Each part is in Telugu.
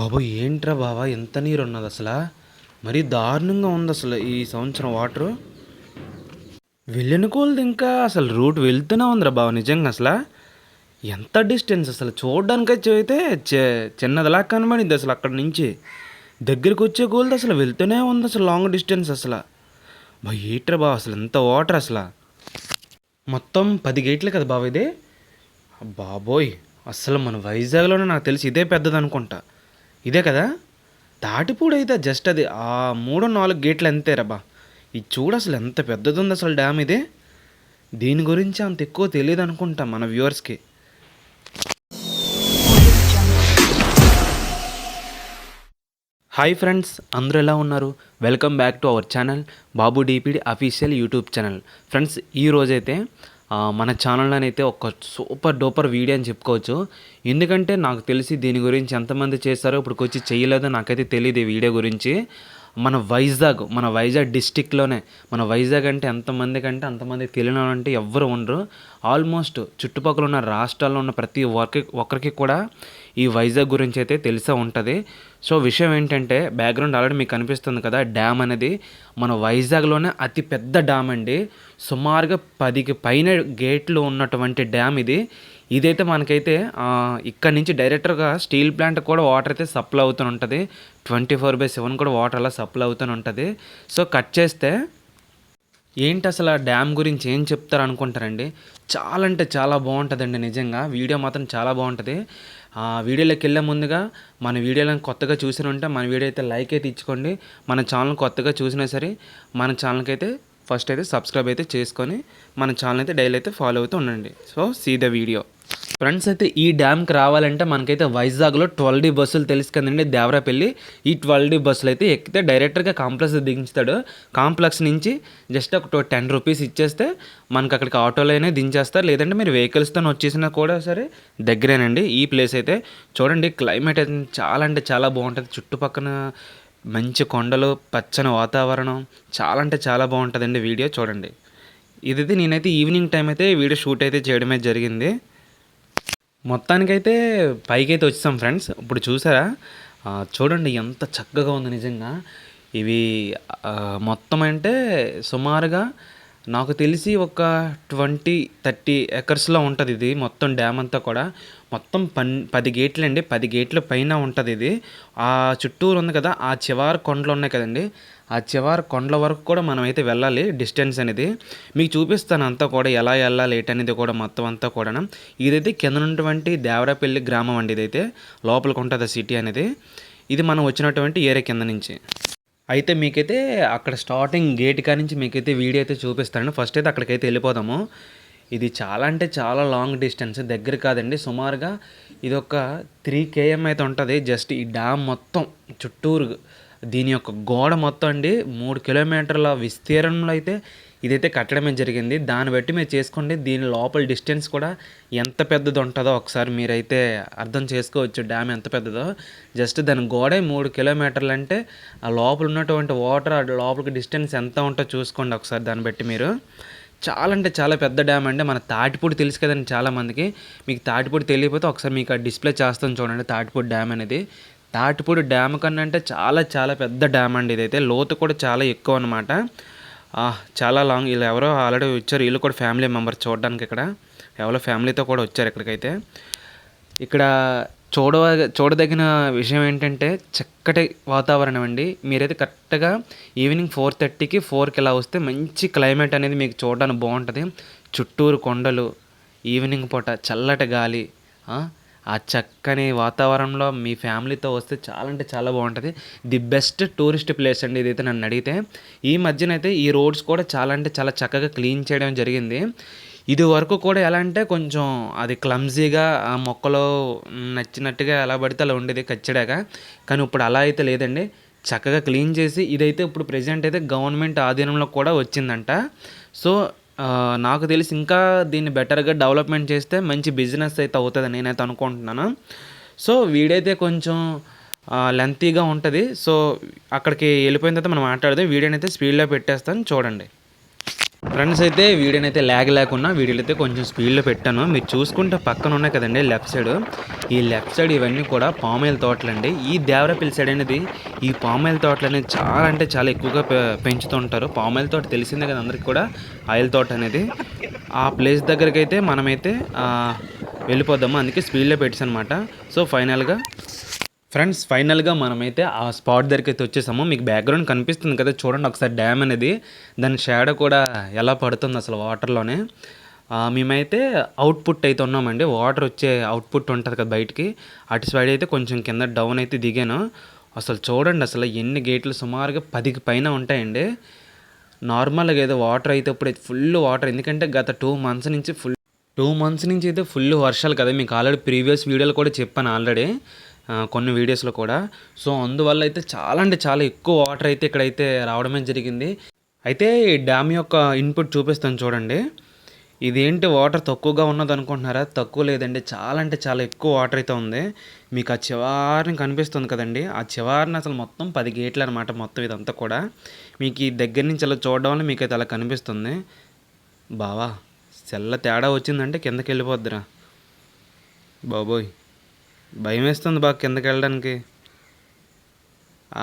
బాబు ఏంట్రా బావా ఎంత నీరు ఉన్నది అసలు? మరీ దారుణంగా ఉంది అసలు ఈ సంవత్సరం వాటరు. వెళ్ళిన కోల్ది ఇంకా అసలు రూట్ వెళ్తూనే ఉందిరా బావ నిజంగా అసలు. ఎంత డిస్టెన్స్ అసలు చూడడానికి వచ్చి అయితే చిన్నదిలా కనబడింది అసలు అక్కడ నుంచి. దగ్గరికి వచ్చే కోల్ది అసలు వెళ్తూనే ఉంది అసలు లాంగ్ డిస్టెన్స్ అసలు. బా ఏట్రా బావ అసలు ఎంత వాటర్ అసలు. మొత్తం పది గేట్లు కదా బావ ఇది? బాబోయ్ అసలు మన వైజాగ్లోనే నాకు తెలిసి ఇదే పెద్దది అనుకుంటా ఇదే కదా? తాటిపూడి అయితే జస్ట్ అది. ఆ మూడు నాలుగు గేట్లు అంతే రబ్బా. ఇది చూడు అసలు ఎంత పెద్దది ఉంది అసలు డ్యామ్ ఇది. దీని గురించి అంత ఎక్కువ తెలియదు అనుకుంటా మన వ్యూవర్స్కి హాయ్ ఫ్రెండ్స్ అందరూ ఎలా ఉన్నారు? Welcome back to our channel Babu DPD official YouTube channel friends ఈ రోజైతే మన ఛానల్లోనైతే ఒక సూపర్ డూపర్ వీడియో అని చెప్పుకోవచ్చు. ఎందుకంటే నాకు తెలిసి దీని గురించి ఎంతమంది చేస్తారో ఇప్పుడు వచ్చి చేయలేదో నాకైతే తెలియదు ఈ వీడియో గురించి. మన వైజాగ్ మన వైజాగ్ డిస్టిక్లోనే మన వైజాగ్ అంటే ఎంతమంది కంటే అంతమంది తెలియని అంటే ఎవ్వరు ఉండరు. ఆల్మోస్ట్ చుట్టుపక్కల ఉన్న రాష్ట్రాల్లో ఉన్న ప్రతి ఒక్క ఒక్కరికి కూడా ఈ వైజాగ్ గురించి అయితే తెలిసే ఉంటుంది. సో విషయం ఏంటంటే బ్యాక్గ్రౌండ్ ఆల్రెడీ మీకు కనిపిస్తుంది కదా డ్యామ్ అనేది మన వైజాగ్లోనే అతి పెద్ద డ్యామ్ అండి. సుమారుగా పదికి పైన గేట్లు ఉన్నటువంటి డ్యామ్ ఇది. ఇదైతే మనకైతే ఇక్కడ నుంచి డైరెక్ట్గా స్టీల్ ప్లాంట్ కూడా వాటర్ అయితే సప్లై అవుతూ ఉంటుంది. ట్వంటీ ఫోర్ బై సెవెన్ కూడా వాటర్ అలా సప్లై అవుతూ ఉంటుంది. సో కట్ చేస్తే ఏంటి అసలు ఆ డ్యామ్ గురించి ఏం చెప్తారు అనుకుంటారండి? చాలా అంటే చాలా బాగుంటుందండి నిజంగా. వీడియో మాత్రం చాలా బాగుంటుంది. ఆ వీడియోలోకి వెళ్ళే ముందుగా మన వీడియోలను కొత్తగా చూసిన ఉంటే మన వీడియో అయితే లైక్ అయితే ఇచ్చుకోండి. మన ఛానల్ కొత్తగా చూసినా సరే మన ఛానల్కి అయితే ఫస్ట్ అయితే సబ్స్క్రైబ్ అయితే చేసుకొని మన ఛానల్ అయితే డైలీ అయితే ఫాలో అవుతూ ఉండండి. So see the video friends అయితే ఈ డ్యామ్కి రావాలంటే మనకైతే వైజాగ్లో ట్వెల్వ్ డి బస్సులు తెలుసు కదండి దేవరాపల్లి. ఈ ట్వెల్వ్ డి బస్సులు అయితే ఎక్కితే డైరెక్ట్గా కాంప్లెక్స్ దించుతాడు. కాంప్లెక్స్ నుంచి జస్ట్ ఒక టెన్ రూపీస్ ఇచ్చేస్తే మనకి అక్కడికి ఆటోలోనే దించేస్తారు. లేదంటే మీరు వెహికల్స్తో వచ్చేసినా కూడా సరే దగ్గరేనండి. ఈ ప్లేస్ అయితే చూడండి క్లైమేట్ అయితే చాలా అంటే చాలా బాగుంటుంది. చుట్టుపక్కన మంచి కొండలు పచ్చని వాతావరణం చాలా అంటే చాలా బాగుంటుందండి వీడియో చూడండి. ఇది నేనైతే ఈవినింగ్ టైం అయితే వీడియో షూట్ అయితే చేయడమే జరిగింది. మొత్తానికైతే పైకి అయితే ఫ్రెండ్స్. ఇప్పుడు చూసారా? చూడండి ఎంత చక్కగా ఉంది నిజంగా. ఇవి మొత్తం అంటే సుమారుగా నాకు తెలిసి ఒక ట్వంటీ థర్టీ ఎకర్స్లో ఉంటుంది ఇది మొత్తం డ్యామ్ అంతా కూడా. మొత్తం పన్ పది గేట్లు అండి పది గేట్ల పైన ఉంటుంది ఇది. ఆ చుట్టూరు ఉంది కదా ఆ చివరి కొండలు ఉన్నాయి కదండి. ఆ చివరి కొండల వరకు కూడా మనం అయితే వెళ్ళాలి డిస్టెన్స్ అనేది. మీకు చూపిస్తాను అంతా కూడా ఎలా వెళ్ళాలి ఏంటనేది కూడా మొత్తం అంతా కూడా ఇదైతే కింద ఉన్నటువంటి దేవరాపల్లి గ్రామం అండి ఇదైతే. లోపలికి ఉంటుంది సిటీ అనేది. ఇది మనం వచ్చినటువంటి ఏరియా కింద నుంచి. అయితే మీకైతే అక్కడ స్టార్టింగ్ గేట్ కాడ నుంచి మీకైతే వీడియో అయితే చూపిస్తాను. ఫస్ట్ అయితే అక్కడికైతే వెళ్ళిపోదాము. ఇది చాలా అంటే చాలా లాంగ్ డిస్టెన్స్ దగ్గర కాదండి సుమారుగా ఇది ఒక త్రీ కేఎం అయితే ఉంటుంది. జస్ట్ ఈ డ్యామ్ మొత్తం చుట్టూరు దీని యొక్క గోడ మొత్తం అండి. మూడు కిలోమీటర్ల విస్తీర్ణంలో అయితే ఇదైతే కట్టడమే జరిగింది. దాన్ని బట్టి మీరు చేసుకోండి. దీని లోపల డిస్టెన్స్ కూడా ఎంత పెద్దది ఉంటుందో ఒకసారి మీరైతే అర్థం చేసుకోవచ్చు డ్యామ్ ఎంత పెద్దదో. జస్ట్ దాని గోడే మూడు కిలోమీటర్లు అంటే ఆ లోపల ఉన్నటువంటి వాటర్ ఆ లోపలికి డిస్టెన్స్ ఎంత ఉంటుందో చూసుకోండి ఒకసారి దాన్ని బట్టి మీరు. చాలా అంటే చాలా పెద్ద డ్యామ్ అండి. మన తాటిపూడి తెలుసు కదండి చాలామందికి. మీకు తాటిపూడి తెలియకపోతే ఒకసారి మీకు ఆ డిస్ప్లే చేస్తాను చూడండి తాటిపూడి డ్యామ్ అనేది. తాటిపూడి డ్యామ్ కన్నా అంటే చాలా చాలా పెద్ద డ్యామ్ అండి ఇదైతే. లోతు కూడా చాలా ఎక్కువ అనమాట చాలా లాంగ్ వీళ్ళు ఎవరో ఆల్రెడీ వచ్చారు. వీళ్ళు కూడా ఫ్యామిలీ మెంబర్ చూడడానికి ఇక్కడ. ఎవరో ఫ్యామిలీతో కూడా వచ్చారు ఇక్కడికైతే. ఇక్కడ చూడ చూడదగిన విషయం ఏంటంటే చక్కటి వాతావరణం అండి. మీరైతే కరెక్ట్గా ఈవినింగ్ ఫోర్ థర్టీకి ఫోర్కి ఇలా వస్తే మంచి క్లైమేట్ అనేది మీకు చూడడానికి బాగుంటుంది. చుట్టూరు కొండలు ఈవినింగ్ పూట చల్లటి గాలి ఆ, ఆ చక్కని వాతావరణంలో మీ ఫ్యామిలీతో వస్తే చాలా అంటే చాలా బాగుంటుంది. ది బెస్ట్ టూరిస్ట్ ప్లేస్ అండి ఇదైతే నన్ను అడిగితే. ఈ మధ్యనైతే ఈ రోడ్స్ కూడా చాలా అంటే చాలా చక్కగా క్లీన్ చేయడం జరిగింది. ఇది వరకు కూడా ఎలా అంటే కొంచెం అది క్లమ్జీగా ఆ మొక్కలో నచ్చినట్టుగా ఎలా పడితే అలా ఉండేది కచ్చడాగా. కానీ ఇప్పుడు అలా అయితే లేదండి. చక్కగా క్లీన్ చేసి ఇదైతే ఇప్పుడు ప్రజెంట్ అయితే గవర్నమెంట్ ఆధీనంలో కూడా వచ్చిందంట. సో నాకు తెలిసి ఇంకా దీన్ని బెటర్గా డెవలప్మెంట్ చేస్తే మంచి బిజినెస్ అయితే అవుతుంది నేనైతే అనుకుంటున్నాను. సో వీడైతే కొంచెం లెంతీగా ఉంటుంది. సో అక్కడికి వెళ్ళిపోయిన తర్వాత మనం మాట్లాడదాం. వీడియోని అయితే స్పీడ్లో పెట్టేస్తాను. చూడండి. ఫ్రెండ్స్ అయితే వీడియోని ల్యాగ్ లేకుండా వీడియోలో అయితే కొంచెం స్పీడ్లో పెట్టాను. మీరు చూసుకుంటే పక్కన ఉన్నాయి కదండి లెఫ్ట్ సైడ్ ఈ లెఫ్ట్ సైడ్ ఇవన్నీ కూడా పామాయిల్ తోటలండి ఈ దేవరపల్లి సైడ్ అనేది ఈ పామాయిల్ తోటలు అనేది చాలా అంటే చాలా ఎక్కువగా పెంచుతుంటారు. పామాయిల్ తోట తెలిసిందే కదా అందరికి కూడా ఆయిల్ తోట అనేది. ఆ ప్లేస్ దగ్గరికి అయితే మనమైతే వెళ్ళిపోదాము. అందుకే స్పీడ్లో పెట్టాను అనమాట సో ఫైనల్గా ఫ్రెండ్స్ ఫైనల్గా మనమైతే ఆ స్పాట్ దగ్గరికి అయితే వచ్చేసాము. మీకు బ్యాక్గ్రౌండ్ కనిపిస్తుంది కదా చూడండి ఒకసారి డ్యామ్ అనేది. దాని షాడో కూడా ఎలా పడుతుంది అసలు వాటర్లోనే. మేమైతే అవుట్పుట్ అయితే ఉన్నామండి. వాటర్ వచ్చే అవుట్పుట్ ఉంటుంది కదా బయటికి. అటు సైడ్ అయితే కొంచెం కింద డౌన్ అయితే దిగాను. అసలు చూడండి అసలు ఎన్ని గేట్లు సుమారుగా పదికి పైన ఉంటాయండి. నార్మల్గా ఏదో వాటర్ అయితే ఇప్పుడు ఫుల్ వాటర్. ఎందుకంటే గత టూ మంత్స్ నుంచి ఫుల్ టూ మంత్స్ నుంచి అయితే ఫుల్ వర్షాలు కదా. మీకు ఆల్రెడీ ప్రీవియస్ వీడియోలు కూడా చెప్పాను ఆల్రెడీ. కొన్ని వీడియోస్లో కూడా. సో అందువల్ల అయితే చాలా అంటే చాలా ఎక్కువ వాటర్ అయితే ఇక్కడైతే రావడమే జరిగింది. అయితే ఈ డ్యామ్ యొక్క ఇన్పుట్ చూపిస్తాను చూడండి. ఇదేంటి వాటర్ తక్కువగా ఉన్నది అనుకుంటున్నారా? తక్కువ లేదండి. చాలా అంటే చాలా ఎక్కువ వాటర్ అయితే ఉంది. మీకు ఆ చివారిని కనిపిస్తుంది కదండి. ఆ చివారిని అసలు మొత్తం పది గేట్లు అనమాట మొత్తం ఇదంతా కూడా. మీకు ఈ దగ్గర నుంచి అలా చూడడం వల్ల మీకు అయితే అలా కనిపిస్తుంది. బావా చెల్ల తేడా వచ్చిందంటే కిందకి వెళ్ళిపోద్దిరా. బాబోయ్. భయం వేస్తుంది బాగా కిందకి వెళ్ళడానికి.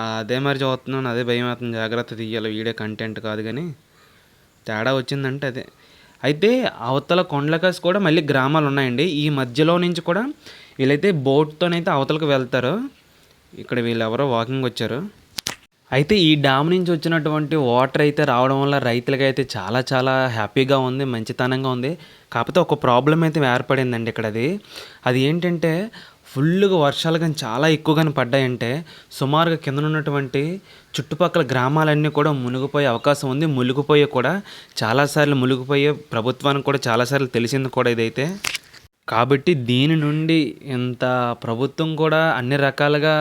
అదే మరి చూస్తున్నాను అదే భయం అవుతుంది జాగ్రత్త తీయాలి వీడే కంటెంట్ కాదు కానీ. తేడా వచ్చిందంటే అదే. అయితే అవతల కొండలకాసి కూడా మళ్ళీ గ్రామాలు ఉన్నాయండి. ఈ మధ్యలో నుంచి కూడా వీళ్ళైతే బోట్తోనైతే అవతలకు వెళ్తారు. ఇక్కడ వీళ్ళు ఎవరో వాకింగ్ వచ్చారు. అయితే ఈ డ్యామ్ నుంచి వచ్చినటువంటి వాటర్ అయితే రావడం వల్ల రైతులకి అయితే చాలా చాలా హ్యాపీగా ఉంది మంచితనంగా ఉంది. కాకపోతే ఒక ప్రాబ్లం అయితే ఏర్పడిందండి ఇక్కడ అది అది ఏంటంటే ఫుల్గా వర్షాలు కానీ చాలా ఎక్కువగానే పడ్డాయంటే సుమారుగా కింద ఉన్నటువంటి చుట్టుపక్కల గ్రామాలన్నీ కూడా మునిగిపోయే అవకాశం ఉంది. మునిగిపోయే కూడా చాలాసార్లు మునిగిపోయే ప్రభుత్వానికి కూడా చాలాసార్లు తెలిసింది కూడా ఇదైతే. కాబట్టి దీని నుండి ఇంత ప్రభుత్వం కూడా అన్ని రకాలుగా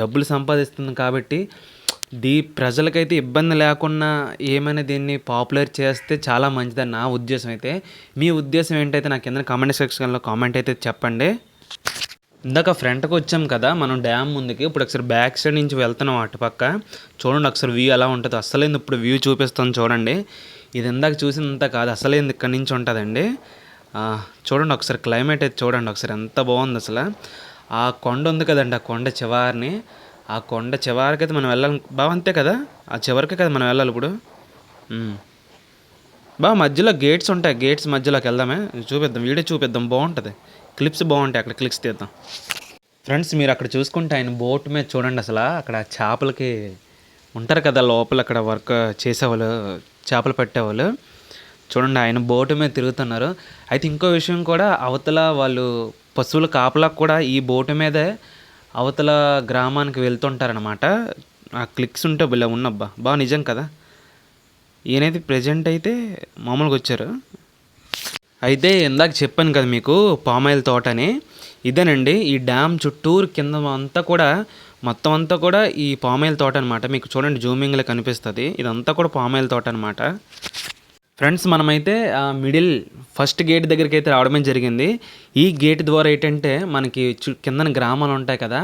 డబ్బులు సంపాదిస్తుంది కాబట్టి దీ ప్రజలకైతే ఇబ్బంది లేకుండా ఏమైనా దీన్ని పాపులర్ చేస్తే చాలా మంచిదని నా ఉద్దేశం అయితే. మీ ఉద్దేశం ఏంటైతే నాకు కింద కామెంట్ సెక్షన్లో కామెంట్ అయితే చెప్పండి. ఇందాక ఫ్రంట్కి వచ్చాం కదా మనం డ్యామ్ ముందుకి. ఇప్పుడు ఒకసారి బ్యాక్ సైడ్ నుంచి వెళ్తున్నాం అటుపక్క చూడండి ఒకసారి వ్యూ ఎలా ఉంటుందో. అసలేంది ఇప్పుడు వ్యూ చూపిస్తాను చూడండి. ఇది ఇందాక చూసినంత కాదు అసలేంది ఇక్కడ నుంచి ఉంటుందండి. చూడండి ఒకసారి క్లైమేట్ అయితే చూడండి ఒకసారి ఎంత బాగుంది అసలు. ఆ కొండ ఉంది కదండి ఆ కొండ చివారిని. ఆ కొండ చివరికి అయితే మనం వెళ్ళాలి. బావ అంతే కదా? ఆ చివరికి కదా మనం వెళ్ళాలి ఇప్పుడు? బా మధ్యలో గేట్స్ ఉంటాయి. గేట్స్ మధ్యలోకి వెళ్దామే. చూపిద్దాం. వీడియో చూపిద్దాం. బాగుంటుంది. క్లిప్స్ బాగుంటాయి అక్కడ. క్లిప్స్ తీద్దాం. ఫ్రెండ్స్ మీరు అక్కడ చూసుకుంటే ఆయన బోట్ మీద చూడండి అసలు. అక్కడ చేపలకి ఉంటారు కదా లోపల అక్కడ వర్క్ చేసేవాళ్ళు చేపలు పట్టేవాళ్ళు. చూడండి ఆయన బోటు మీద తిరుగుతున్నారు. అయితే ఇంకో విషయం కూడా అవతల వాళ్ళు పశువుల కాపలకు కూడా ఈ బోటు మీదే అవతల గ్రామానికి వెళ్తుంటారనమాట ఆ క్లిక్స్ ఉంటే భలే ఉన్నబ్బా. బాగా నిజం కదా. ఈయనైతే ప్రజెంట్ అయితే మామూలుగా వచ్చారు. అయితే ఇందాక చెప్పాను కదా మీకు పామాయిల్ తోట అని. ఇదేనండి ఈ డ్యామ్ చుట్టూరు కింద అంతా కూడా మొత్తం అంతా కూడా ఈ పామాయిల్ తోట అనమాట మీకు చూడండి జూమింగ్లో కనిపిస్తుంది. ఇదంతా కూడా పామాయిల్ తోట అనమాట ఫ్రెండ్స్ మనమైతే ఆ మిడిల్ ఫస్ట్ గేట్ దగ్గరికి అయితే రావడమే జరిగింది. ఈ గేట్ ద్వారా ఏంటంటే మనకి చు కిందన గ్రామాలు ఉంటాయి కదా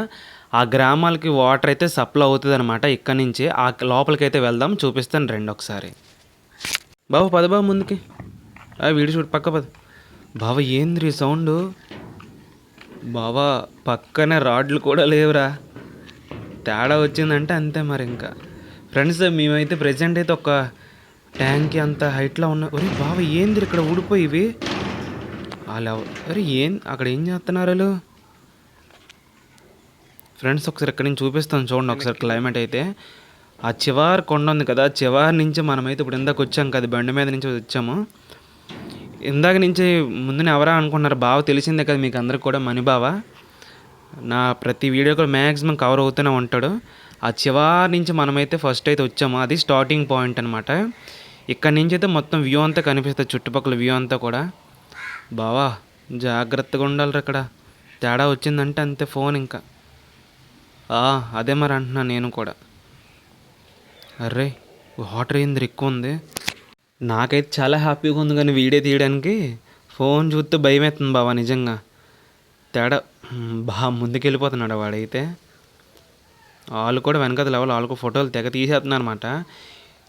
ఆ గ్రామాలకి వాటర్ అయితే సప్లై అవుతుంది అనమాట ఇక్కడ నుంచి. ఆ లోపలికి అయితే వెళ్దాం చూపిస్తాను రండి ఒకసారి. బాబు పద బాబు ముందుకి. వీడి చూడు పక్క పద. బావ ఏంద్రి సౌండ్? బావా పక్కనే రాడ్లు కూడా లేవురా. తేడా వచ్చిందంటే అంతే మరి ఇంకా. ఫ్రెండ్స్ మేమైతే ప్రజెంట్ అయితే ఒక ట్యాంక్ అంత హైట్లో ఉన్న ఒరే బావ ఏంది ఇక్కడ ఊడిపోయి ఇవి? అరే ఏం అక్కడ ఏం చేస్తున్నారు వాళ్ళు ఫ్రెండ్స్ ఒకసారి ఇక్కడ నుంచి చూపిస్తాను చూడండి ఒకసారి క్లైమేట్ అయితే. ఆ చివారి కొండ ఉంది కదా చివరి చివారి నుంచి మనమైతే ఇప్పుడు ఇందాక వచ్చాం కదా బండి మీద నుంచి వచ్చాము. ఇందాక నుంచి ముందునే ఎవరా అనుకున్నారు? బావ తెలిసిందే కదా మీకు అందరికి కూడా మణి బావ. నా ప్రతి వీడియో కూడా మ్యాక్సిమం కవర్ అవుతూనే ఉంటాడు. ఆ చివరి నుంచి మనమైతే ఫస్ట్ అయితే వచ్చాము. అది స్టార్టింగ్ పాయింట్ అనమాట ఇక్కడ నుంచి అయితే మొత్తం వ్యూ అంతా కనిపిస్తుంది. చుట్టుపక్కల వ్యూ అంతా కూడా. బావా జాగ్రత్తగా ఉండాలి ఇక్కడ. తేడా వచ్చిందంటే అంతే ఫోన్ ఇంకా. అదే మరి అంటున్నా నేను కూడా. అర్రే వాటర్ ఏంది ఎక్కువ ఉంది? నాకైతే చాలా హ్యాపీగా ఉంది కానీ వీడియో తీయడానికి ఫోన్ చూస్తే భయం అవుతుంది బావా నిజంగా. తేడా బా ముందుకెళ్ళిపోతున్నాడు వాడైతే. వాళ్ళు కూడా వెనకది లెవెల్ వాళ్ళకు ఫోటోలు తెగ తీసేస్తున్నారు అనమాట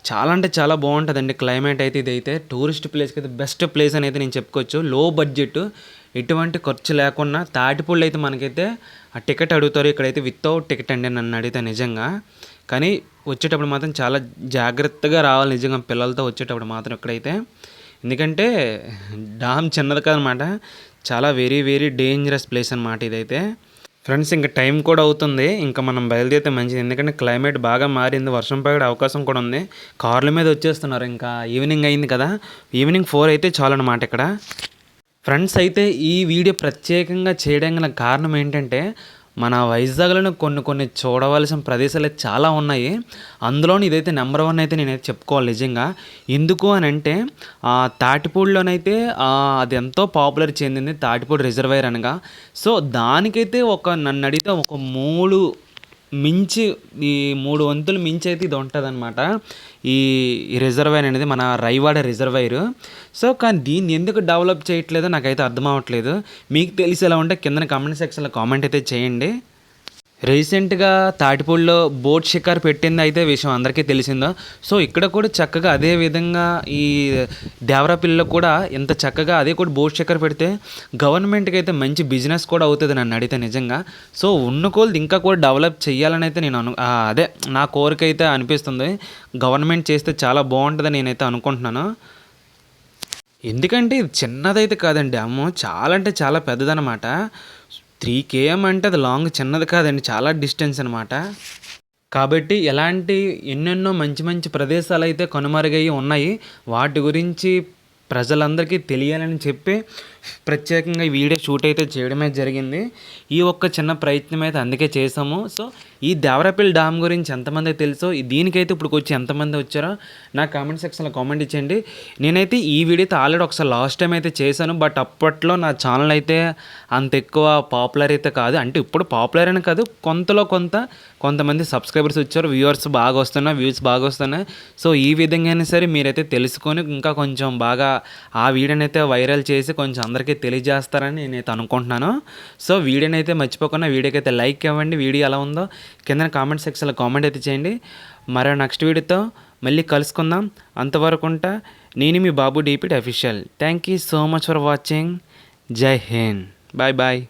చాలా అంటే చాలా బాగుంటుందండి. క్లైమేట్ అయితే ఇదైతే టూరిస్ట్ ప్లేస్కి అయితే బెస్ట్ ప్లేస్ అని అయితే నేను చెప్పుకోవచ్చు. లో బడ్జెట్ ఎటువంటి ఖర్చు లేకుండా తాటిపూళ్ళు అయితే మనకైతే ఆ టికెట్ అడుగుతారు. ఇక్కడైతే వితౌట్ టికెట్ అండి నన్ను అడిగితే నిజంగా. కానీ వచ్చేటప్పుడు మాత్రం చాలా జాగ్రత్తగా రావాలి నిజంగా పిల్లలతో వచ్చేటప్పుడు మాత్రం ఇక్కడైతే. ఎందుకంటే డామ్ చిన్నది కదనమాట. చాలా వెరీ వెరీ డేంజరస్ ప్లేస్ అనమాట ఇదైతే. ఫ్రెండ్స్ ఇంకా టైం కూడా అవుతుంది. ఇంకా మనం బయలుదేరితే మంచిది. ఎందుకంటే క్లైమేట్ బాగా మారింది. వర్షం పడే అవకాశం కూడా ఉంది. కార్ల మీద వచ్చేస్తున్నారు. ఇంకా ఈవినింగ్ అయింది కదా. ఈవినింగ్ ఫోర్ అయితే చాలన్నమాట ఇక్కడ. ఫ్రెండ్స్ అయితే ఈ వీడియో ప్రత్యేకంగా చేయడం గల కారణం ఏంటంటే మన వైజాగ్లోనే కొన్ని కొన్ని చూడవలసిన ప్రదేశాలు చాలా ఉన్నాయి. అందులోని ఇదైతే నెంబర్ వన్ అయితే నేనైతే చెప్పుకోవాలి నిజంగా. ఎందుకు అని అంటే తాటిపూడిలోనైతే అది ఎంతో పాపులర్ చెందింది తాటిపూడి రిజర్వైర్ అనగా. సో దానికైతే ఒక నన్ను అడిగితే ఒక మూడు మించి ఈ మూడు వంతులు మించి అయితే ఇది ఉంటుంది అనమాట ఈ రిజర్వైర్ అనేది మన రైవాడ రిజర్వైర్ సో కానీ దీన్ని ఎందుకు డెవలప్ చేయట్లేదో నాకైతే అర్థం అవ్వట్లేదు. మీకు తెలిసి ఎలా ఉంటే కింద కామెంట్ సెక్షన్లో కామెంట్ అయితే చేయండి. రీసెంట్గా తాటిపూడిలో బోట్ షికార్ పెట్టింది అయితే విషయం అందరికీ తెలిసిందో. సో ఇక్కడ కూడా చక్కగా అదే విధంగా ఈ దేవరాపిల్లలో కూడా ఇంత చక్కగా అదే కూడా బోట్ షికార్ పెడితే గవర్నమెంట్కి అయితే మంచి బిజినెస్ కూడా అవుతుంది నన్ను అడిగితే నిజంగా. సో ఉన్న కోళ్ళు ఇంకా కూడా డెవలప్ చేయాలని అయితే నేను అను అదే నా కోరిక అయితే అనిపిస్తుంది. గవర్నమెంట్ చేస్తే చాలా బాగుంటుందని నేనైతే అనుకుంటున్నాను. ఎందుకంటే ఇది చిన్నదైతే కాదండి అమ్మో చాలా అంటే చాలా పెద్దదనమాట త్రీ కేఎం అంటే అది లాంగ్ చిన్నది కాదండి చాలా డిస్టెన్స్ అనమాట కాబట్టి ఎలాంటి ఎన్నెన్నో మంచి మంచి ప్రదేశాలు అయితే కనుమరుగయ్యి ఉన్నాయి. వాటి గురించి ప్రజలందరికీ తెలియాలని చెప్పి ప్రత్యేకంగా వీడియో షూట్ అయితే చేయడమే జరిగింది. ఈ ఒక్క చిన్న ప్రయత్నం అయితే అందుకే చేసాము సో ఈ దేవరపల్లి డ్యామ్ గురించి ఎంతమంది తెలుసో? దీనికైతే ఇప్పుడు వచ్చి ఎంతమంది వచ్చారో నా కామెంట్ సెక్షన్లో కామెంట్ ఇచ్చేయండి. నేనైతే ఈ వీడియో అయితే ఆల్రెడీ ఒకసారి లాస్ట్ టైం అయితే చేశాను. బట్ అప్పట్లో నా ఛానల్ అయితే అంత ఎక్కువ పాపులర్ అయితే కాదు. అంటే ఇప్పుడు పాపులర్ అని కాదు కొంతలో కొంత కొంతమంది సబ్స్క్రైబర్స్ వచ్చారు. వ్యూవర్స్ బాగా వస్తున్నాయి వ్యూస్ బాగా వస్తున్నాయి. సో ఈ విధంగా అయినా సరే మీరైతే తెలుసుకొని ఇంకా కొంచెం బాగా ఆ వీడియోని అయితే వైరల్ చేసి కొంచెం అందరికీ తెలియజేస్తారని నేనైతే అనుకుంటున్నాను. సో వీడియోని అయితే మర్చిపోకుండా వీడియోకి అయితే లైక్ ఇవ్వండి. వీడియో ఎలా ఉందో కింద కామెంట్ సెక్షన్లో కామెంట్ అయితే చేయండి. మరో నెక్స్ట్ వీడియోతో మళ్ళీ కలుసుకుందాం. అంతవరకు ఉంటా. నేను మీ Babu DPT official thank you so much for watching Jai Hind bye bye